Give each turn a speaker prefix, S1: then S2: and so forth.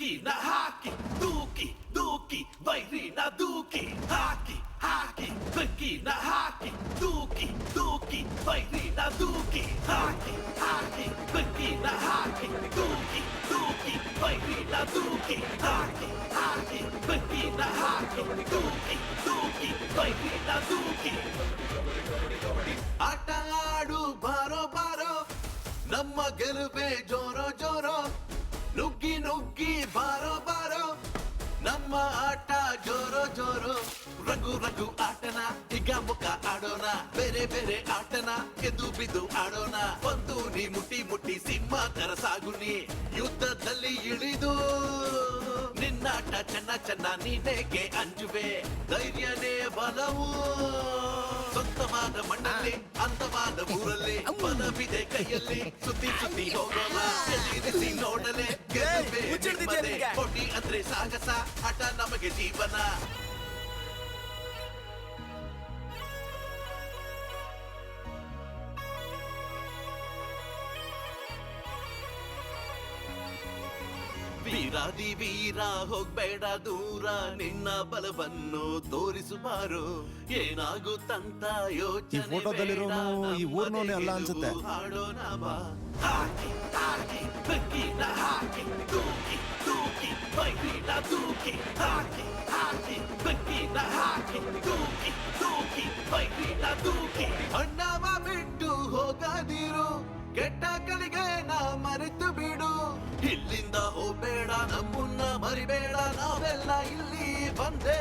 S1: ಬೆಂಕಿನ ಹಾಕಿ ದೂಕಿ ದೂಕಿ ವೈರಿನ ದೂಕಿ ಹಾಕಿ ಹಾಕಿ ಬೆಂಕಿನ ಹಾಕಿ ದೂಕಿ ದೂಕಿ ವೈರಿನ ದೂಕಿ ಹಾಕಿ ಹಾಕಿ ಬೆಂಕಿನ ಹಾಕಿ ದೂಕಿ ದೂಕಿ ವೈರಿನ ದೂಕಿ ಹಾಕಿ ಹಾಕಿ ಬೆಂಕಿನ ಹಾಕಿ ದೂಕಿ ದೂಕಿ ವೈರಿನ ದೂಕಿ ಆಟ ಆಡು, ಬಾರೋ ಬಾರೋ, ನಮ್ಮ ಗೆಲುವೆ ಜೋರೋ ಜೋರೋ. ನುಗ್ಗಿ ನುಗ್ಗಿ ಬಾರೋ ಬಾರೋ. ನಮ್ಮ ಆಟ ಜೋರೋ ಜೋರೋ. ರಘು ರಘು ಆಟನ ಈಗ ಮುಖ ಆಡೋಣ. ಬೇರೆ ಬೇರೆ ಆಟನ ಎದ್ದು ಬಿದ್ದು ಆಡೋಣ. ಒಂದು ನೀ ಮುಟ್ಟಿ ಮುಟ್ಟಿ ಸಿಂಹ ತರ ಸಾಗುನಿ ಯುದ್ಧದಲ್ಲಿ ಇಳಿದು ನಿನ್ನಾಟ ಚೆನ್ನ ಚೆನ್ನ ನೀನೇಗೆ ಅಂಜುವೆ. ಧೈರ್ಯನೇ ಬಲವು. ಸ್ವಂತವಾದ ಮಣ್ಣಲ್ಲಿ ಅಂತವಾದ ಊರಲ್ಲಿ ಬಲವಿದೆ ಕೈಯಲ್ಲಿ. ಸುತ್ತಿ ಸುತ್ತಿ ಹೋಗೋಣ. ನೋಡಲೇ. ಕೊಡಿ ಅಂದ್ರೆ ಸಾಹಸ ಹಠ ನಮಗೆ ಜೀವನ. ವೀರಾದಿ ವೀರ ಹೋಗ್ಬೇಡ ದೂರ. ನಿನ್ನ ಬಲವನ್ನು ತೋರಿಸು ಬಾರು ಏನಾಗುತ್ತಂತ ಯೋಚನೆ
S2: ಈ ಫೋಟೋದಲ್ಲಿರೋನು ಈ ಊರ್ನೋನೇ ಅಲ್ಲ ಅನ್ಸುತ್ತೆ.
S1: ಹಾಡೋಣ ಬಾ. ದೂಕಿ ಹಾಕಿ ಹಾಕಿ ಬೆಂಕಿನ ಹಾಕಿ ದೂಕಿ ದೂಕಿ ಬೈರಿನ ದೂಕಿ ಅಣ್ಣವ ಬಿಟ್ಟು ಹೋಗದಿರು ಕೆಟ್ಟ ಕಲಿಗೆ ನಾ ಮರೆತು ಬಿಡು ಇಲ್ಲಿಂದ ಹೋಗ್ಬೇಡ ನಮ್ಮನ್ನ ಮರಿಬೇಡ ನಾವೆಲ್ಲ ಇಲ್ಲಿ ಬಂದೇ